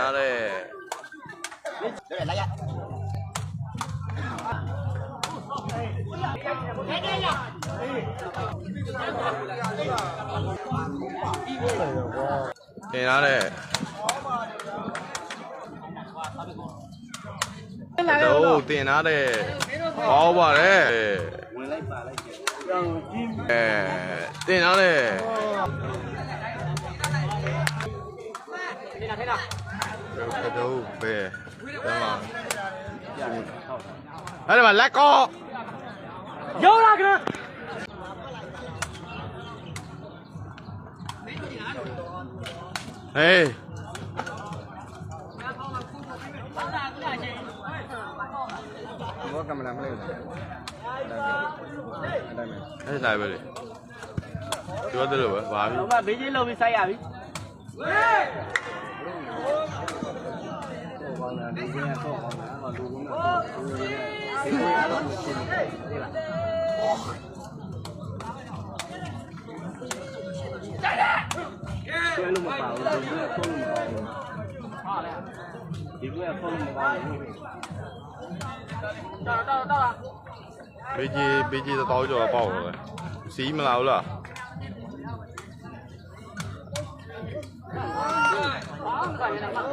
နားတဲ့တင်လာတဲ့တော့တင်လာတဲ့ဟောပါတယ်ဝင်လိုက်ပါ လိုက်ကြည့်အဲတင်လာတဲ့တော့ဘယ်ဒါမှအဲ့ဒါမှလက်ကောရောက်လာကြဟေးဘောကမလာမလိုက်ဘူး အဲ့ဒါပဲအဲ့ဒါပဲလေပြောတယ်လို့ပဲဘာပြီတော့မဘေးကြီးလုံပြီးစိုက်ရပြီဘောကလည်းဒီကနေ့တော့ဘောကလည်းလူကတော့လူတွေဒီကတော့ရှင်းတယ်ဒီလားဆွဲလို့မပါဘူးဒီကဖုန်းမပါဘူးဟာလေဒီကဖုန်းမပါဘူးတော့တော့တော့ ဘေးကြီးဘေးကြီးတော့ကြော်တော့ပေါ့ပဲစီးမလာဘူးလားဘာမှမကရနိ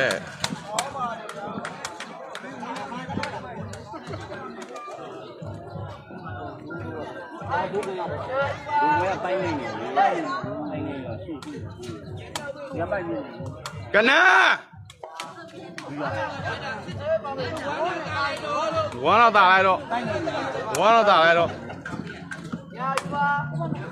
ု င်ဘူးပြေးလိုက်လုံးလုံးမလောမလောနိုင်ဘူးဘောရှင်းကြောက်ဟော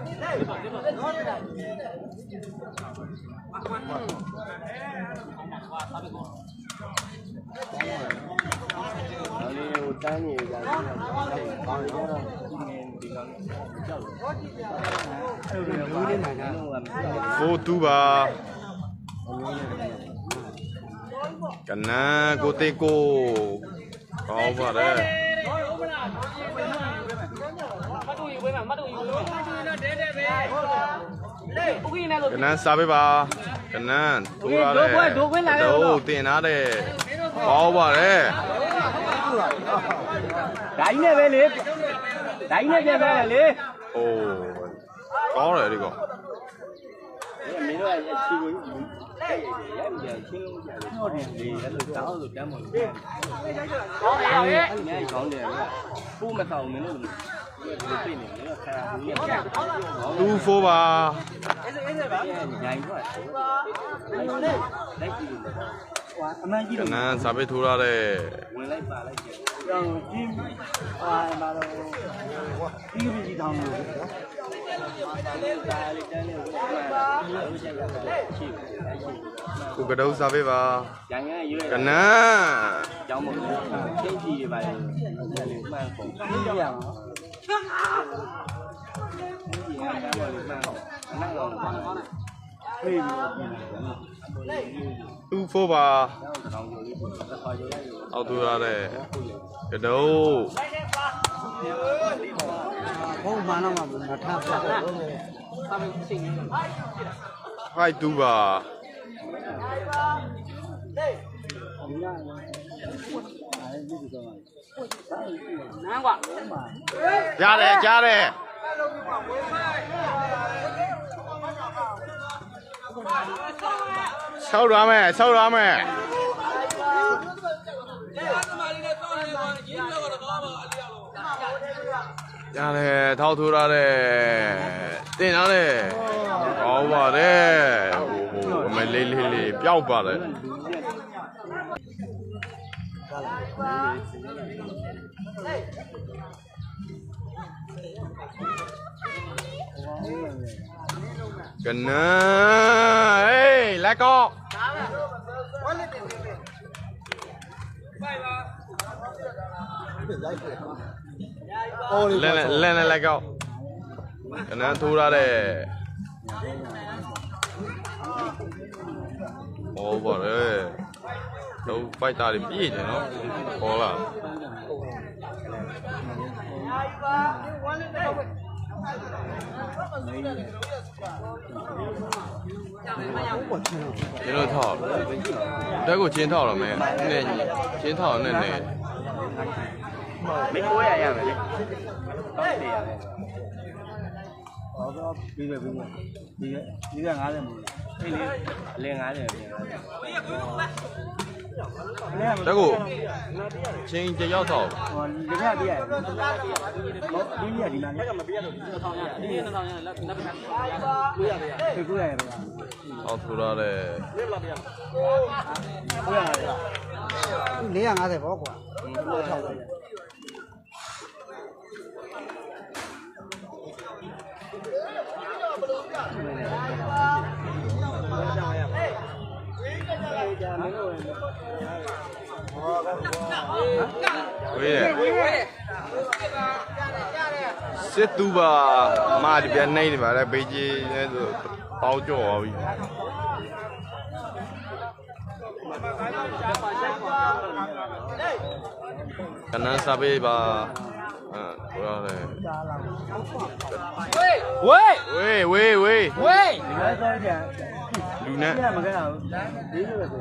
လာတယ်တင်လာတဲ့လူတွေ ကပိုင်းနေနေပိုင်းနေတော့ရှိရှိရပိုင်းနေကနန်းဝါတော့တာလိုက်တော့ဝါတော့တာလိုက်တော့ဒါလေးကိုတန်းနေကြတယ်ကောင်းတော့ဒီကောင်ကြောက်တယ်အဲ့လိုမျိုးလေးမှန်တာတော့မသိဘူးဖိုးတူပါကနန်းကိုတေကိုဟောပါတယ်မတူယူပေးမယ်မတူယူပေးမယ်မတူယူတော့တဲတဲပဲလေဥကိနဲ့လို့ကနန်းစားပေးပါကနန်းထူလာတဲ့တို့တင်လာတဲ့ဟောပါတယ်ဒိုင်းနဲ့ပဲလေ ဒိုင်းနဲ့ပြန်ပဲလေအိုးကောင်းတယ်ဒီကောင်မင်းတို့ရဲ့ချီကိုတဲ့ရိုက်ပြန်ချင်းလို့ကြာတယ်ဟုတ်တယ်ဒီအဲ့လိုတောင်းလို့တမ်းမလို့ဟောရရဲ့အဲ့ဒီကောင်းတယ်ပူမဆောင်မင်းတို့ဒီပြနေတယ်ခါဘူးရပြတူဖိုးပါရိုင်းတော့လိုက်ကြည့်လို့ဟွာအမှန်ကြီးကလို့နန်းစားပေးထူလာတဲ့ဝင်လိုက်ပါလိုက်ကြည့် တော့ဒီအာမာတော့ဒီလိုကြီးတောင်းလို့ဒါလေးတန်းလေးကိုမှလို့ချက်ရတယ်ရှိတယ်ရှိကိုကတုံးစားပေးပါရန်ရန်ရွေးကနန်းကျောင်းမလို့ချင်းကြည့်ရပါလေအဲ့လိုမှန်ကုန်ကြည့်ရမှာကြည့်ရမှာလို့မှန်ကုန်အနောက်တော့ပြေးပြီး တူဖိုးပါတော့တောင်းကြလေးတစ်ခါကြရရအောက်ထူလာတဲ့ကတုံးဘုံမှန်တော့မှမထားပြတ်တော့စာမင်းစိတ်နေဖိုက်တူပါနန်းကွာကြားတယ်ကြားတယ် ဆောက်ရမယ်ဆောက်ရမယ်ရတယ်ထောက်ထူလာတဲ့တင်လာတဲ့ဟောပါတယ်ဟိုဟိုအမလေးလေးလေးပျောက်ပါတယ် ကနန်းဟေးလက်ကောလဲလဲလဲလဲလက်ကောကနန်းထိုးရတဲ့ဟောပါတယ်တော့ပိုက် ကျတော့ထောက်တက်ကိုချင်းထောက်တော့မယ်နည်းချင်းထောက်နဲ့နည်းမေကိုရရမယ်လေဟုတ်တယ်ရမယ်ဟောတော့ပြီးပဲပြီးပဲဒီကဒီက90မို့လေအေးလေအလင်း90ပဲပြန်လာတယ် တက်ကိုချင်းတယောက်ထောက်ဟောဒီကပြရတယ်ဟောဒီကဒီမှာလည်းမပြရတော့ဒီတော့ရဒီတော့ရလက်လက်ပြကိုရရကိုရရပါထောက်ထူရတဲ့ကိုရရ450450ပေါ့ကွာဟုတ်ထောက်တယ် ဝေးတယ်စစ်သူပါမာဒီပြန်နေနေပါလေဘေးကြီးလဲဆိုပေါက်ကြော်သွားပြီကနန်းစာပေးပါအဲထူရတယ်ဝေးဝေးဝေးဝေးဝေးဒီကစားကြလူနဲ့ဒီကမကတာဒီလိုပဲဆို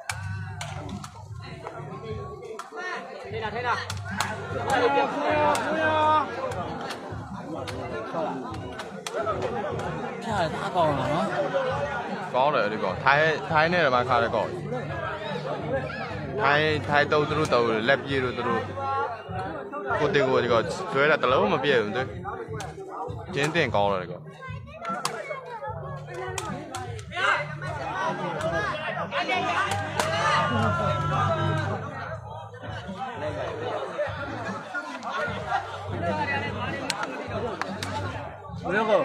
ခုပြီးတပတ်တပတ်နိုင်ပါရန်ဟိုအားလုံးကဒါပဲကြီးခိုင်းတော့ဒါကိုဆယ်တော့ဆယ်တော့ဆယ်တော့ပဲဘယ်တော့ရှိမလဲဒါကြီးအဲ့ဒါရအောင်ကျက်လိုက်ပါဘာမှသူ့ဘောကတော့ထိုင်တာထိုင်တာဖြားတာကောင်းလားနော်ကောင်းတယ်ဒီကောထိုင်းထိုင်းနဲ့တော့မှခါတယ်ကောထိုင်းထိုင်းတော့သူတို့တော့လက်ပြေလို့သူတို့ကိုတေကိုဒီကောကျွဲတာတလုံးမပြည့်ဘူးသူကျင်းတင်ကောင်းတယ်ဒီကော ဘယ်ကော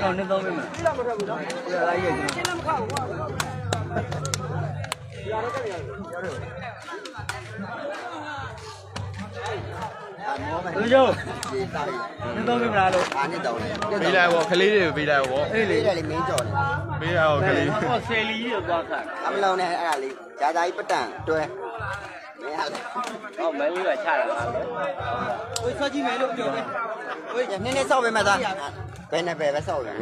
တော့နေတော့မင်းမလာမထွက်ဘူးနော်ပြလာရဲ့ကျွန်တော်ဘယ်လိုနေတော့မင်းမလားလို့အားနဲ့တောင်းတယ်ပေးလိုက်ဘောခလေးတွေပေးလိုက်ဘောအေးလေလေးတယ်လေမင်းကြော်တယ်ပေးလိုက်ဘောခလေးဟောဆယ်လီကြီးတော့သွားခတ်အမလောင်နဲ့အဲ့ဒါလေး ဂျာသားကြီးပတန်တွဲမင်းဟာဟောမန်းလေးကချတာလားဝေးဆွကြည့်မယ်လို့ပြောတယ်ဝေးနည်းနည်းစောက်ပေးမှသားဘယ်နဲ့ပဲပဲစောက်တယ်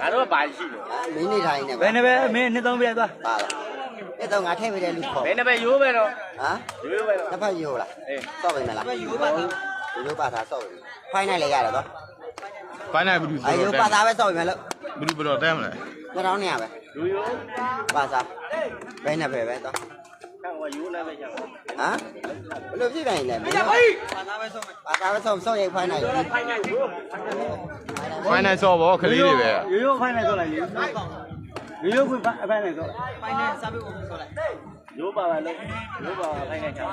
ငါတို့ကဘာရှိလို့မင်းနေထိုင်နေဘယ်နဲ့ပဲမင်းနေတော့ပြသွားပါလားအဲ့တော့ငါထည့်ပေးတဲ့လူခေါ်ဘယ်နဲ့ပဲရိုးပဲတော့ဟမ်ရိုးပဲတော့တစ်ဖက်ယူလားအေးစောက်ပေးမလားယူပါသားယူပါသားစောက်ပေးဖိုင်းနိုင်လေရတယ်တော့ဘိုင်းနိုင်ဘူးအယူပါသားပဲစောက်ပေးမယ်လို့ဘူးဘယ်တော့တဲမလဲ2000နေရပဲရိုးရိုးပါသား ဘယ်နဲ့ပဲပဲတော့ကံကရိုးနဲ့ပဲချာဟမ်ဘယ်လိုပြည့်နိုင်လဲမင်းပါသားပဲစောက်ပါသားပဲစောက်စောက်ရိုက်ဖိုင်းနိုင်ပြီဖိုင်နိုင်ရိုးဘိုင်းနိုင်စောဘောခလေးတွေပဲရိုးရိုးဖိုင်နိုင်ဆိုလိုက်လေရိုးရိုးကိုဖိုင်နိုင်ဆိုဖိုင်းနိုင်စားပေးဖို့ဆိုလိုက်ရိုးပါပါလို့ရိုးပါဖိုင်နိုင်ချာ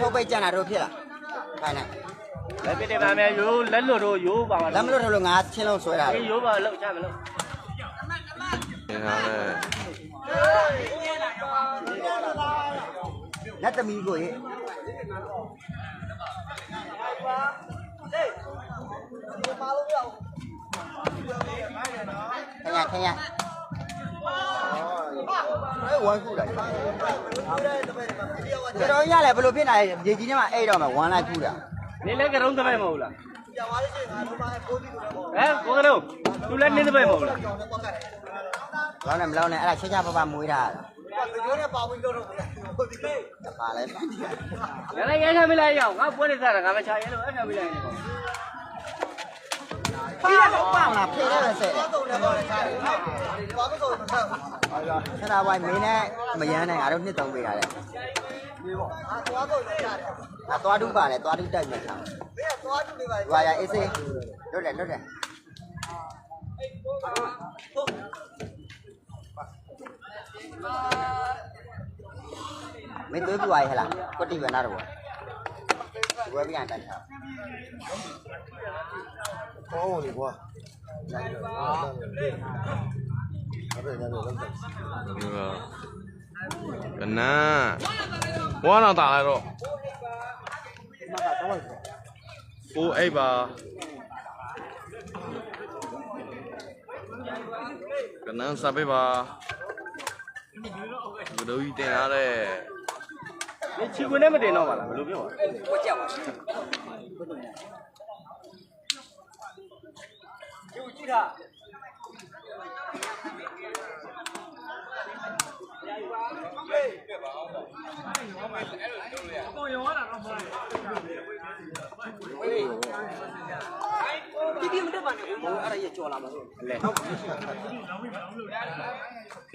ချုပ်ပိတ်ကြတာတို့ဖြစ်လားဖိုင်းနိုင်လက်ပြတယ်ပါမယ်ရိုးလက်လွတ်တော့ရိုးပါပါလက်မလို့လို့ငါချင်းလုံးဆွဲတာအေးရိုးပါလောက်ချမလို့တင် ထားတဲ့လက်သမီးကိုရေခရခရအဲဝိုင်းခုတာတော်ရလဲဘယ်လိုဖြစ်နေလဲရေကြီးထဲမှာအဲ့တော့မှဝမ်းလိုက်ခုတာနေလဲကရုံးတပိုက်မဟုတ်လားပြောင်းသွားလို့ရှိရင်ငါတို့ပါကိုပြီးလို့ဟမ်ကိုကရုံးသူလည်းနေတပိုက်မဟုတ်လား လောင်းနေမလောင်းနေအဲ့ဒါချက်ချပပမွေးတာပြောနေပါဘူးပြောတော့ပါလဲငါလည်းရဲချမလိုက်ရအောင်ငါပွဲနေစားတာငါမချရဲလို့အဲ့ချမလိုက်နေပေါ့ပြီးတော့ပေါင်လာဖေးရဲပဲဆဲတယ်ဆရာဝိုင်းမင်းနဲ့မယန်းနဲ့ငါတို့နှစ်သုံးပေးရတယ်ဒီပေါ့အာသွားတော့ရတယ်အာသွားတူပါလေသွားတူတိုက်မယ်ဆောင်မင်းကသွားတူနေပါလေရအေးစေးလွတ်တယ်လွတ်တယ် မင်းသွေးပြွားရဟလားကွတိဝနာတော့ဝယ်ပြန်တိုက်တာကောင်းလေကွာအဲ့ဒါလည်းလောက်တယ်ဒီကကနန်းဘွားတော့တာလိုက်တော့ကိုအိပ်ပါကနန်းစားပေးပါ ဘဒိုကြီးတင်ထားတဲ့ဒီချီခွင်းနဲ့မတင်တော့ပါလားဘယ်လိုပြောလဲ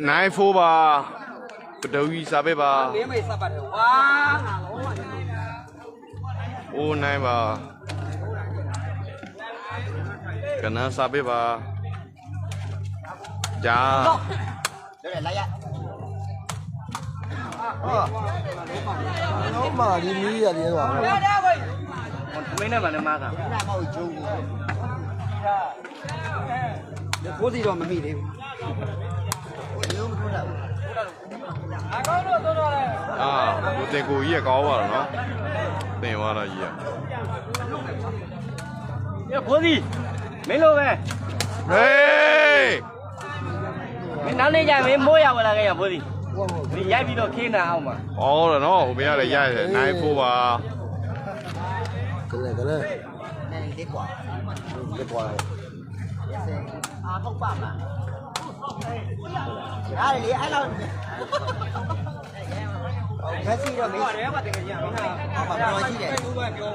နိုင်ဖိုးပါဘဒိုကြီး စားပေးပါမင်းမေစပတ်တယ်ဝါငါလုံးဝအိုးနိုင်ပါကနန်းစားပေးပါဂျာလွတ်တယ်လိုက်ရဟောတော့မှဒီမီးရတယ်ကွာဟိုမင်းနဲ့မလည်းမားတာနာမဟုတ်ဂျုံဘူးဒီကိုစီတော့မမိသေးဘူးဟိုလုံးမထိုးတော့ ဘူး အာကိုတင်ကိုကြီးကကောင်းပါတော့နော်တင်သွားတော့ကြီးက ရဖိုးစီမင်းလိုပဲ ဟေး မင်းနောက်နေ့ကျမင်းမိုးရဝလာခဲ့ရဖိုးစီဒီရိုက်ပြီးတော့ခင်းတာအောင်ပါ ဩတော့နော်ဟိုဘယ်ရလဲရရတယ်နိုင်ဖို့ပါ ကလေးကလေး နည်းနည်းလေးกว่า ဒီကွာ အာဟုတ်ပါမ လားအားလေအဲ့လောက်မက်ဆီတော့မေးတယ်ပါတကယ်ကြီးမင်းကဟောပါတော်ရှိတယ်သူကပြော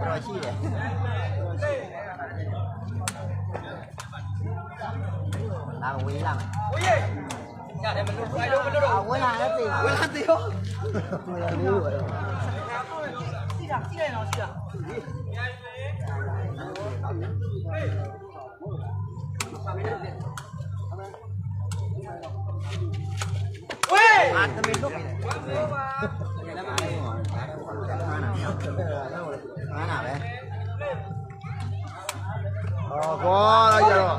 တော်ရှိတယ်လာ ဝေးလာမယ်ဝေးရတယ်မလို့ဘယ်လိုမလို့တော့ဝေးလာလည်းသိဝေးလာသိရောလေးပါတော့အာသမီးလုတ်ပြီမာနာပဲအာကွာလိုက်ရတော့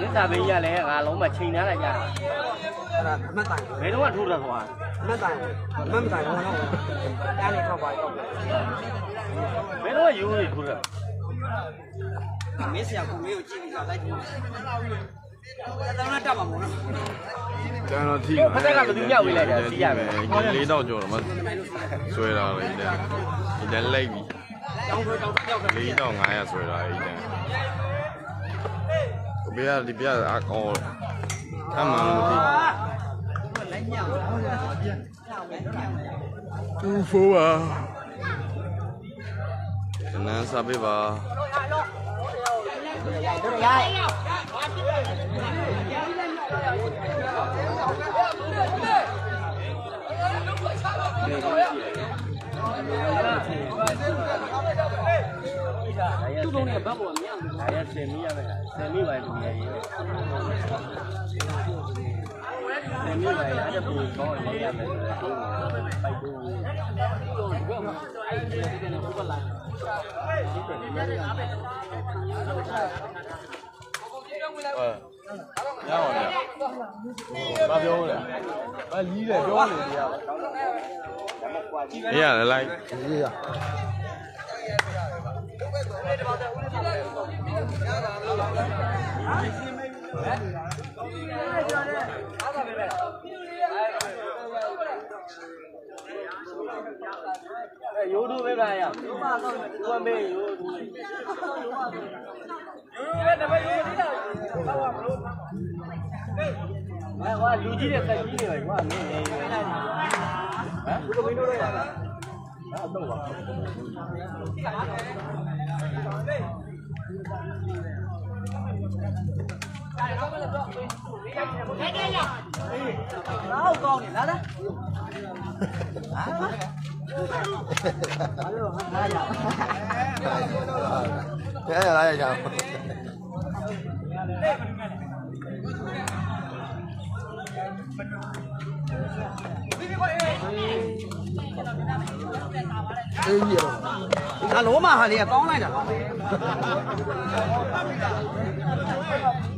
ရစ်တာဘေး ကြီးကလည်းငါလုံးမချိန်ထားလိုက်ကြတာအဲ့ဒါအမှတ်တိုင်ဘယ်တော့မှထိုးတာကွာအမှတ်တိုင်အမှတ်တိုင်တော့တော့တားနေတော့ပါတော့ဘယ်တော့ယူနေထိုးတာမင်းဆရာကမေးကိုကြည့်ပြီးတော့လိုက်တယ်တော်တော်တက်ပါမို့နော်ကျွန်တော်ထိလေးတော့ကြော်တော့မဆွဲတာလေဒီတန်းဒီတန်းလိုက်ပြီလေးတော့900ဆွဲတာဒီတန်းဘယ်ရဒီပြအကောအမှန်လို့မသိသူဖိုးပါကနန်းစားပေးပါရိုက်တော့ရိုက် သူ့ဘုံနဲ့ဘတ်ပေါ်မြောက်ဒါရဆင်မိရမယ်ဆင်မိပါလူကြီးရဲ့မျိုးလည်းအဲ့ဒါကိုကောင်းရရမယ်ပိုက်ဖို့အဲရအောင်လေဘာပြောလဲဘာလီးတယ်ပြော နေတယ်ရပါအေးရလိုက်ရေးရရိုးတို့ပဲပါရရိုးပါတော့ဘုမေးရိုးတို့ရိုးပဲတပတ်ရိုးသေးတာဘာမလို့ အဲကွာလူကြီးတဲ့တက်ကြီးနေပဲကွာမင်းနေဟမ်ဘုလိုမင်းတို့လိုက်တာအဲ့တော့ပါ နောက်ကောင်းနေလားလားရရရရအေးရတော့ငါလုံးမဟာလေး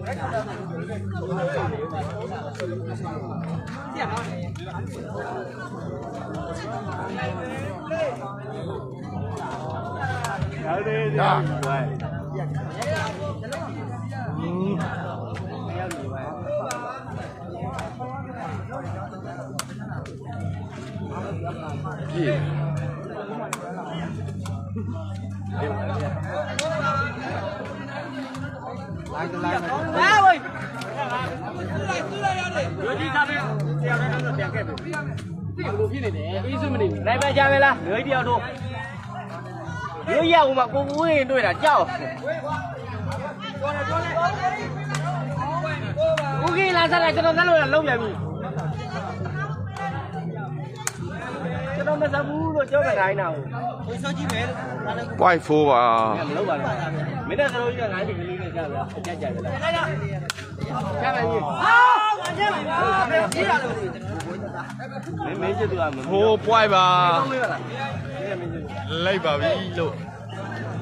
ကကော င်းလိုက်တာဟုတ်တယ်ရဝိုင်းရောက်နေပါပြည့်လာဝိုင်းရိုးကြီးသားပဲဆရာလည်းတော့ပြန်ခဲ့ပြီဒီလိုဖြစ်နေတယ်အေးစွမနေဘူးနိုင်ပါ ကြပဲလားရိုးကြီးတယောက်တို့ရိုးရအောင်မကိုကိုဝင်းတွေ့တာကြောက်ဦးကြီးလာစားလိုက်ကျွန်တော်လည်းလို့လုံးပြန်ပြီကျွန်တော်မစဘူးလို့ကြောက်ကြတိုင်းတာဟုတ်ဝင်စောကြည့်မယ် point 4ပါမလုပ်ပါနဲ့မင်းတဲ့သလိုကြီးကငါးဒီကလေးနဲ့ကြာဗျာအကြကြပဲလားကြာပါကြီးအာငါချက်ပါဘာပဲကြီးရလို့မင်းမင်းကျသူကမဟို point ပါကောင်းမေးပါလားမင်းမင်းကျသူလိုက်ပါပြီလို့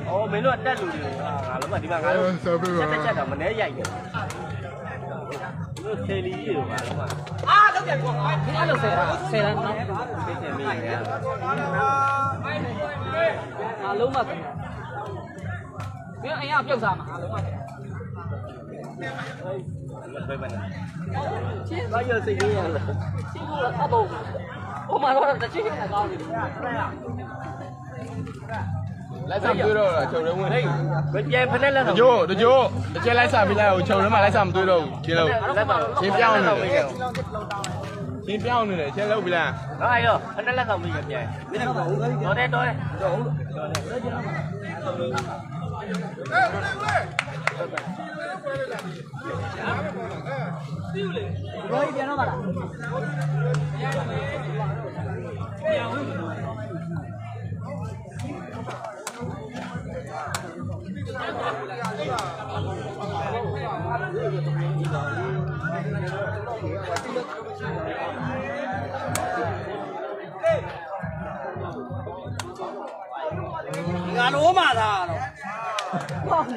အော်မင်းတို့ကတက်လူတွေငါလုံးမဒီမှာငါတို့တက်တက်တာမနေရိုက်တယ်တို့ ဆယ်လီကြီးတွေကလုံးမအာတော့ပြန်ကောအဲ့လိုဆယ်ဆယ်လမ်းနော်သိတယ်မင်းရယ်ငါလုံးမတယ်ဘယ်အရင်ပြုတ်စားမှာငါလုံးမတယ်ဘယ်မှာချင်းဘာရစိတ်ကြီးရလဲစီးဖို့တော့တော့ဟိုမှာတော့တချင်းနဲ့ကောင်းနေတယ် လိုက်စားမတွေ့တော့ချုပ်ရင်းဝင်ဟေးဘယ်ကျန်ဖက်လက်တတော့ကြို့တကြို့တစ်ချက်လိုက်စားပြီးလိုက်အောင်ချုပ်ရင်းမှာလိုက်စားမတွေ့တော့ဘူးချင်းလို့လက်ပါချ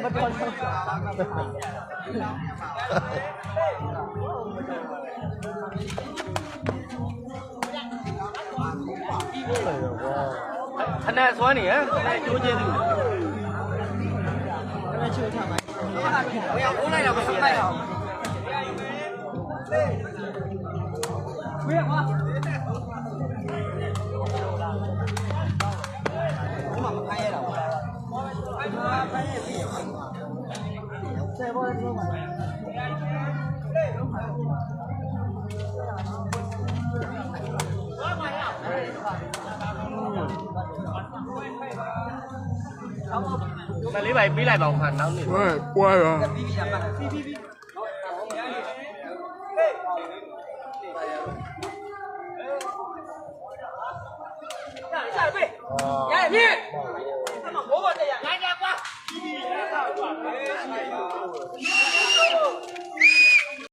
မတော်ခဏစွမ်းနေဟမ်ခဏကျိုးချင်းသူဘယ်အောင်လိုက်တော့မဆုံးလိုက်တော့ဘယ်မှာ မလေးပိုင်ပြီးလိုက်ပါဦးခါနောက်နေဟဲ့ပွားရောပြီးပြီလားပြီးပြီးပြီးရပြီရပြီ